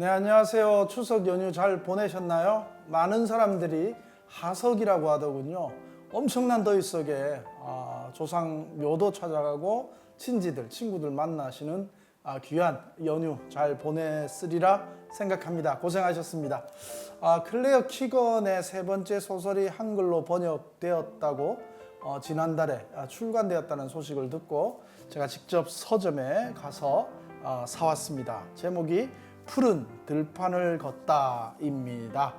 네, 안녕하세요. 추석 연휴 잘 보내셨나요? 많은 사람들이 하석이라고 하더군요. 엄청난 더위 속에 아, 조상 묘도 찾아가고 친지들, 친구들 만나시는 아, 귀한 연휴 잘 보냈으리라 생각합니다. 고생하셨습니다. 아, 클레어 키건의 세 번째 소설이 한글로 번역되었다고 어, 지난달에 아, 출간되었다는 소식을 듣고 제가 직접 서점에 가서 아, 사왔습니다. 제목이 푸른 들판을 걷다입니다.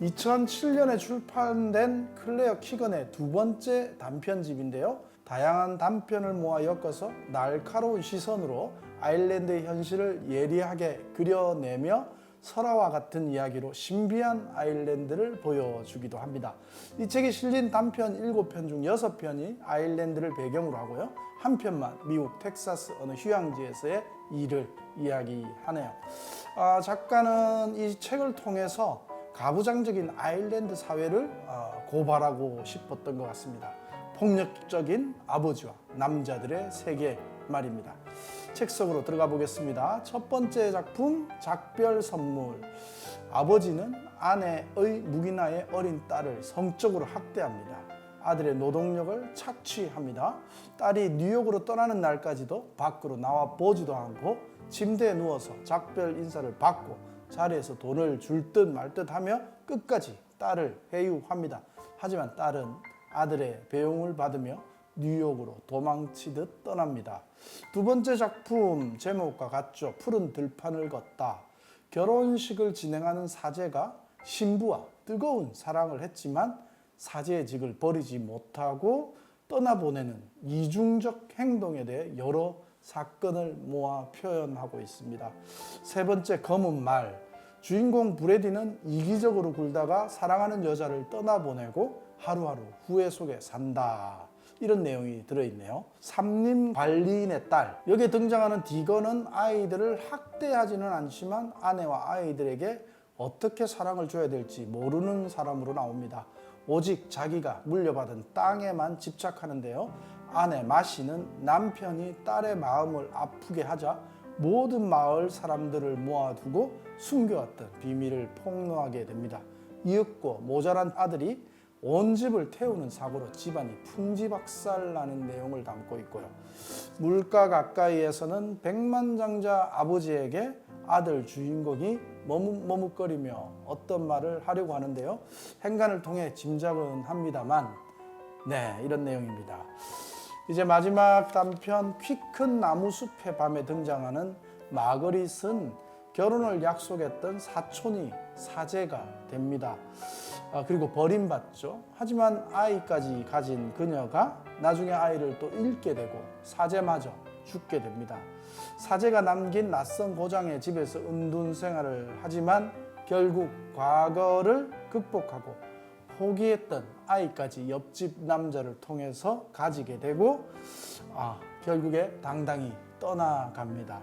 2007년에 출판된 클레어 키건의 두 번째 단편집인데요. 다양한 단편을 모아 엮어서 날카로운 시선으로 아일랜드의 현실을 예리하게 그려내며 설화와 같은 이야기로 신비한 아일랜드를 보여주기도 합니다. 이 책에 실린 단편 7편 중 6편이 아일랜드를 배경으로 하고요. 한 편만 미국 텍사스 어느 휴양지에서의 일을 이야기하네요. 아, 작가는 이 책을 통해서 가부장적인 아일랜드 사회를 아, 고발하고 싶었던 것 같습니다. 폭력적인 아버지와 남자들의 세계 말입니다. 책 속으로 들어가 보겠습니다. 첫 번째 작품 작별 선물. 아버지는 아내의 무기나의 어린 딸을 성적으로 학대합니다. 아들의 노동력을 착취합니다. 딸이 뉴욕으로 떠나는 날까지도 밖으로 나와 보지도 않고 침대에 누워서 작별 인사를 받고 자리에서 돈을 줄 듯 말 듯 하며 끝까지 딸을 회유합니다. 하지만 딸은 아들의 배웅을 받으며 뉴욕으로 도망치듯 떠납니다. 두 번째 작품 제목과 같죠. 푸른 들판을 걷다. 결혼식을 진행하는 사제가 신부와 뜨거운 사랑을 했지만 사제의 직을 버리지 못하고 떠나보내는 이중적 행동에 대해 여러 사건을 모아 표현하고 있습니다. 세 번째 검은 말. 주인공 브레디는 이기적으로 굴다가 사랑하는 여자를 떠나보내고 하루하루 후회 속에 산다. 이런 내용이 들어있네요. 삼림 관리인의 딸. 여기에 등장하는 디거는 아이들을 학대하지는 않지만 아내와 아이들에게 어떻게 사랑을 줘야 될지 모르는 사람으로 나옵니다. 오직 자기가 물려받은 땅에만 집착하는데요. 아내 마시는 남편이 딸의 마음을 아프게 하자 모든 마을 사람들을 모아두고 숨겨왔던 비밀을 폭로하게 됩니다. 이윽고 모자란 아들이 온 집을 태우는 사고로 집안이 풍지박살나는 내용을 담고 있고요. 물가 가까이에서는 백만장자 아버지에게 아들 주인공이 머뭇머뭇거리며 어떤 말을 하려고 하는데요. 행간을 통해 짐작은 합니다만, 네, 이런 내용입니다. 이제 마지막 단편 키 큰 나무 숲의 밤에 등장하는 마거릿은 결혼을 약속했던 사촌이 사제가 됩니다. 아, 그리고 버림받죠. 하지만 아이까지 가진 그녀가 나중에 아이를 또 잃게 되고 사제마저 죽게 됩니다. 사제가 남긴 낯선 고장의 집에서 은둔 생활을 하지만 결국 과거를 극복하고 포기했던 아이까지 옆집 남자를 통해서 가지게 되고 아, 결국에 당당히 떠나갑니다.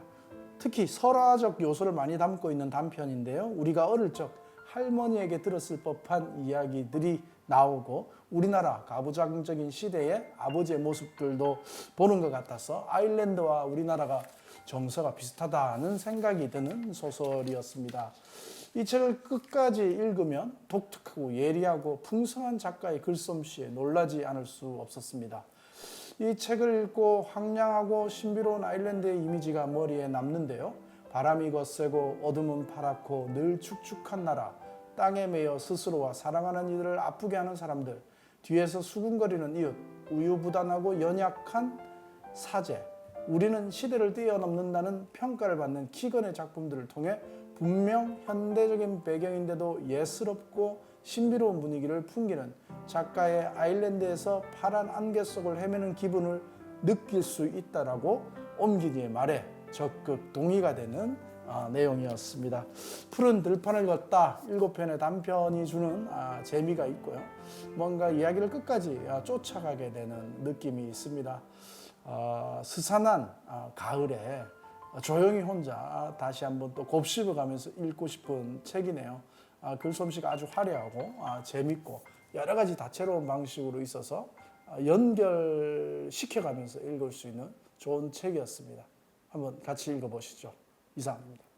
특히 설화적 요소를 많이 담고 있는 단편인데요. 우리가 어릴 적 할머니에게 들었을 법한 이야기들이 나오고 우리나라 가부장적인 시대의 아버지의 모습들도 보는 것 같아서 아일랜드와 우리나라가 정서가 비슷하다는 생각이 드는 소설이었습니다. 이 책을 끝까지 읽으면 독특하고 예리하고 풍성한 작가의 글솜씨에 놀라지 않을 수 없었습니다. 이 책을 읽고 황량하고 신비로운 아일랜드의 이미지가 머리에 남는데요. 바람이 거세고 어둠은 파랗고 늘 축축한 나라, 땅에 매여 스스로와 사랑하는 이들을 아프게 하는 사람들, 뒤에서 수군거리는 이웃, 우유부단하고 연약한 사제, 우리는 시대를 뛰어넘는다는 평가를 받는 키건의 작품들을 통해 분명 현대적인 배경인데도 예스럽고 신비로운 분위기를 풍기는 작가의 아일랜드에서 파란 안개 속을 헤매는 기분을 느낄 수 있다라고 옮기니의 말에 적극 동의가 되는 아, 내용이었습니다. 푸른 들판을 걷다 일곱 편의 단편이 주는 아, 재미가 있고요. 뭔가 이야기를 끝까지 아, 쫓아가게 되는 느낌이 있습니다. 아, 스산한 아, 가을에 조용히 혼자 다시 한번 또 곱씹어 가면서 읽고 싶은 책이네요. 아, 글솜씨가 아주 화려하고 아, 재밌고 여러 가지 다채로운 방식으로 있어서 아, 연결시켜 가면서 읽을 수 있는 좋은 책이었습니다. 한번 같이 읽어보시죠. 이상입니다.